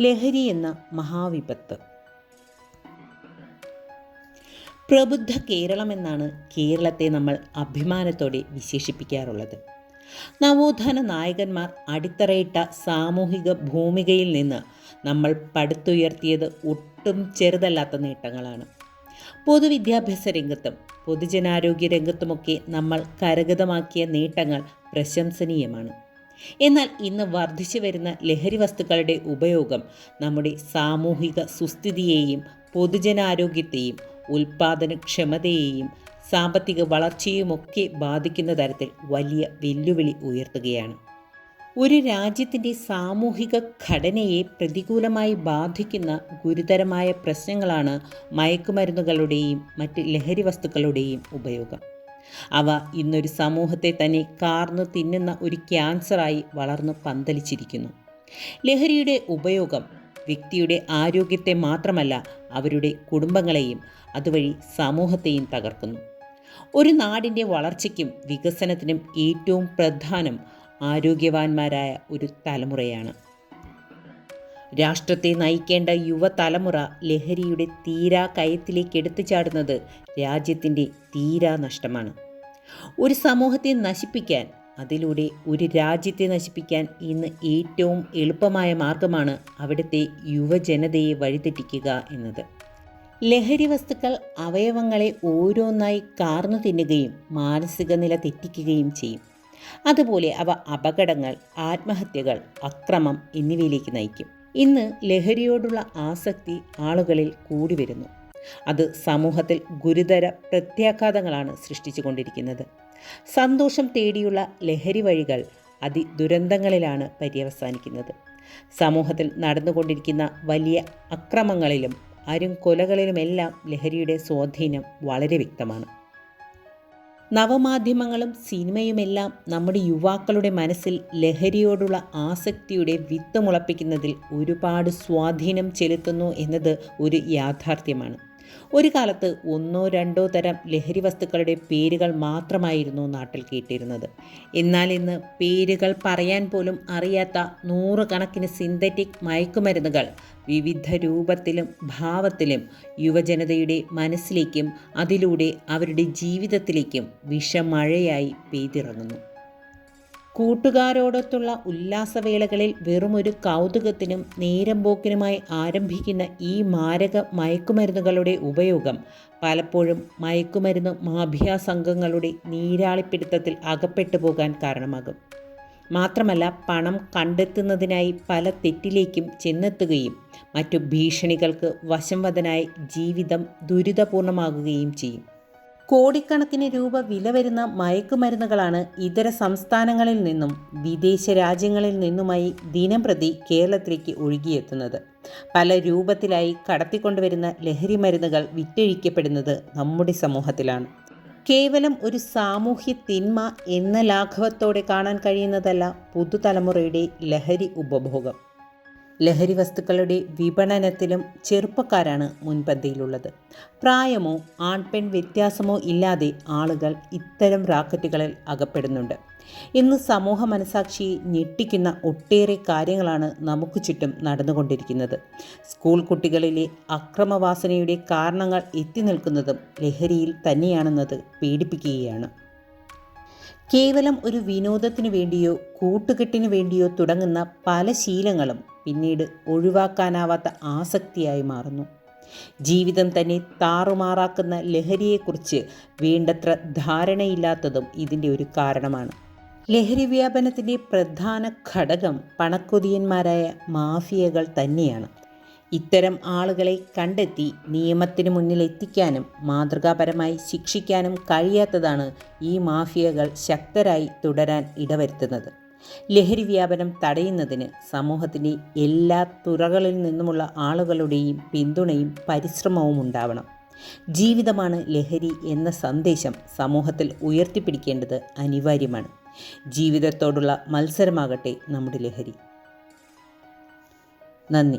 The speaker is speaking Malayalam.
ലഹരി എന്ന മഹാവിപത്ത്. പ്രബുദ്ധ കേരളം എന്നാണ് കേരളത്തെ നമ്മൾ അഭിമാനത്തോടെ വിശേഷിപ്പിക്കാറുള്ളത്. നവോത്ഥാന നായകന്മാർ അടിത്തറയിട്ട സാമൂഹിക ഭൂമികയിൽ നിന്ന് നമ്മൾ പടുത്തുയർത്തിയത് ഒട്ടും ചെറുതല്ലാത്ത നേട്ടങ്ങളാണ്. പൊതുവിദ്യാഭ്യാസ രംഗത്തും പൊതുജനാരോഗ്യ രംഗത്തുമൊക്കെ നമ്മൾ കരഗതമാക്കിയ നേട്ടങ്ങൾ പ്രശംസനീയമാണ്. എന്നാൽ ഇന്ന് വർദ്ധിച്ചു വരുന്ന ലഹരി വസ്തുക്കളുടെ ഉപയോഗം നമ്മുടെ സാമൂഹിക സുസ്ഥിതിയെയും പൊതുജനാരോഗ്യത്തെയും ഉൽപാദനക്ഷമതയെയും സാമ്പത്തിക വളർച്ചയുമൊക്കെ ബാധിക്കുന്ന തരത്തിൽ വലിയ വെല്ലുവിളി ഉയർത്തുകയാണ്. ഒരു രാജ്യത്തിന്റെ സാമൂഹിക ഘടനയെ പ്രതികൂലമായി ബാധിക്കുന്ന ഗുരുതരമായ പ്രശ്നങ്ങളാണ് മയക്കുമരുന്നുകളുടെയും മറ്റ് ലഹരി വസ്തുക്കളുടെയും ഉപയോഗം. അവ ഇന്നൊരു സമൂഹത്തെ തന്നെ കാർന്നു തിന്നുന്ന ഒരു ക്യാൻസറായി വളർന്നു പന്തലിച്ചിരിക്കുന്നു. ലഹരിയുടെ ഉപയോഗം വ്യക്തിയുടെ ആരോഗ്യത്തെ മാത്രമല്ല അവരുടെ കുടുംബങ്ങളെയും അതുവഴി സമൂഹത്തെയും തകർക്കുന്നു. ഒരു നാടിന്റെ വളർച്ചയ്ക്കും വികസനത്തിനും ഏറ്റവും പ്രധാനം ആരോഗ്യവാന്മാരായ ഒരു തലമുറയാണ്. രാഷ്ട്രത്തെ നയിക്കേണ്ട യുവതലമുറ ലഹരിയുടെ തീരാ കയത്തിലേക്ക് എടുത്തു ചാടുന്നത് രാജ്യത്തിന്റെ തീരാ നഷ്ടമാണ്. ഒരു സമൂഹത്തെ നശിപ്പിക്കാൻ അതിലൂടെ ഒരു രാജ്യത്തെ നശിപ്പിക്കാൻ ഇന്ന് ഏറ്റവും എളുപ്പമായ മാർഗമാണ് അവിടുത്തെ യുവജനതയെ വഴിതെറ്റിക്കുക എന്നത്. ലഹരി വസ്തുക്കൾ അവയവങ്ങളെ ഓരോന്നായി കാർന്നു തിന്നുകയും മാനസിക നില തെറ്റിക്കുകയും ചെയ്യും. അതുപോലെ അവ അപകടങ്ങൾ ആത്മഹത്യകൾ അക്രമം എന്നിവയിലേക്ക് നയിക്കും. ഇന്ന് ലഹരിയോടുള്ള ആസക്തി ആളുകളിൽ കൂടി വരുന്നു. അത് സമൂഹത്തിൽ ഗുരുതര പ്രത്യാഘാതങ്ങളാണ് സൃഷ്ടിച്ചുകൊണ്ടിരിക്കുന്നത്. സന്തോഷം തേടിയുള്ള ലഹരി വഴികൾ അതിദുരന്തങ്ങളിലാണ് പര്യവസാനിക്കുന്നത്. സമൂഹത്തിൽ നടന്നുകൊണ്ടിരിക്കുന്ന വലിയ അക്രമങ്ങളിലും അരും കൊലകളിലുമെല്ലാം ലഹരിയുടെ സ്വാധീനം വളരെ വ്യക്തമാണ്. നവമാധ്യമങ്ങളും സിനിമയുമെല്ലാം നമ്മുടെ യുവാക്കളുടെ മനസ്സിൽ ലഹരിയോടുള്ള ആസക്തിയുടെ വിത്ത് മുളപ്പിക്കുന്നതിൽ ഒരുപാട് സ്വാധീനം ചെലുത്തുന്നു എന്നത് ഒരു യാഥാർത്ഥ്യമാണ്. ഒരു കാലത്ത് ഒന്നോ രണ്ടോ തരം ലഹരി വസ്തുക്കളുടെ പേരുകൾ മാത്രമായിരുന്നു നാട്ടിൽ കേട്ടിരുന്നത്. എന്നാൽ ഇന്ന് പേരുകൾ പറയാൻ പോലും അറിയാത്ത നൂറുകണക്കിന് സിന്തറ്റിക് മയക്കുമരുന്നുകൾ വിവിധ രൂപത്തിലും ഭാവത്തിലും യുവജനതയുടെ മനസ്സിലേക്കും അതിലൂടെ അവരുടെ ജീവിതത്തിലേക്കും വിഷമഴയായി പെയ്തിറങ്ങുന്നു. കൂട്ടുകാരോടൊത്തുള്ള ഉല്ലാസവേളകളിൽ വെറുമൊരു കൗതുകത്തിനും നേരം പോക്കിനുമായി ആരംഭിക്കുന്ന ഈ മാരക മയക്കുമരുന്നുകളുടെ ഉപയോഗം പലപ്പോഴും മയക്കുമരുന്ന് മാഫിയ സംഘങ്ങളുടെ നീരാളിപ്പിടുത്തത്തിൽ അകപ്പെട്ടു പോകാൻ കാരണമാകും. മാത്രമല്ല പണം കണ്ടെത്തുന്നതിനായി പല തെറ്റിലേക്കും ചെന്നെത്തുകയും മറ്റു ഭീഷണികൾക്ക് വശംവദനായി ജീവിതം ദുരിതപൂർണമാകുകയും ചെയ്യും. കോടിക്കണക്കിന് രൂപ വില വരുന്ന മയക്കുമരുന്നുകളാണ് ഇതര സംസ്ഥാനങ്ങളിൽ നിന്നും വിദേശ രാജ്യങ്ങളിൽ നിന്നുമായി ദിനം പ്രതി കേരളത്തിലേക്ക് ഒഴുകിയെത്തുന്നത്. പല രൂപത്തിലായി കടത്തിക്കൊണ്ടുവരുന്ന ലഹരി മരുന്നുകൾ വിറ്റഴിക്കപ്പെടുന്നത് നമ്മുടെ സമൂഹത്തിലാണ്. കേവലം ഒരു സാമൂഹ്യ തിന്മ എന്ന ലാഘവത്തോടെ കാണാൻ കഴിയുന്നതല്ല പുതുതലമുറയുടെ ലഹരി ഉപഭോഗം. ലഹരി വസ്തുക്കളുടെ വിപണനത്തിലും ചെറുപ്പക്കാരാണ് മുൻപന്തിയിലുള്ളത്. പ്രായമോ ആൺപെൺ വ്യത്യാസമോ ഇല്ലാതെ ആളുകൾ ഇത്തരം റാക്കറ്റുകളിൽ അകപ്പെടുന്നുണ്ട്. ഇന്ന് സമൂഹ മനസാക്ഷിയെ ഞെട്ടിക്കുന്ന ഒട്ടേറെ കാര്യങ്ങളാണ് നമുക്ക് ചുറ്റും നടന്നുകൊണ്ടിരിക്കുന്നത്. സ്കൂൾ കുട്ടികളിലെ അക്രമവാസനയുടെ കാരണങ്ങൾ എത്തി നിൽക്കുന്നതും ലഹരിയിൽ തന്നെയാണെന്നത് പേടിപ്പിക്കുകയാണ്. കേവലം ഒരു വിനോദത്തിനു വേണ്ടിയോ കൂട്ടുകെട്ടിനു വേണ്ടിയോ തുടങ്ങുന്ന പല ശീലങ്ങളും പിന്നീട് ഒഴിവാക്കാനാവാത്ത ആസക്തിയായി മാറുന്നു. ജീവിതം തന്നെ താറുമാറാക്കുന്ന ലഹരിയെക്കുറിച്ച് വേണ്ടത്ര ധാരണയില്ലാത്തതും ഇതിന്റെ ഒരു കാരണമാണ്. ലഹരി വ്യാപനത്തിന്റെ പ്രധാന ഘടകം പണക്കൊതിയന്മാരായ മാഫിയകൾ തന്നെയാണ്. ഇത്തരം ആളുകളെ കണ്ടെത്തി നിയമത്തിന് മുന്നിൽ എത്തിക്കാനും മാതൃകാപരമായി ശിക്ഷിക്കാനും കഴിയാത്തതാണ് ഈ മാഫിയകൾ ശക്തരായി തുടരാൻ ഇടവരുത്തുന്നത്. ലഹരി വ്യാപനം തടയുന്നതിന് സമൂഹത്തിന്റെ എല്ലാ തുറകളിൽ നിന്നുമുള്ള ആളുകളുടെയും പിന്തുണയും പരിശ്രമവും ഉണ്ടാവണം. ജീവിതമാണ് ലഹരി എന്ന സന്ദേശം സമൂഹത്തിൽ ഉയർത്തിപ്പിടിക്കേണ്ടത് അനിവാര്യമാണ്. ജീവിതത്തോടുള്ള മത്സരമാകട്ടെ നമ്മുടെ ലഹരി. നന്ദി.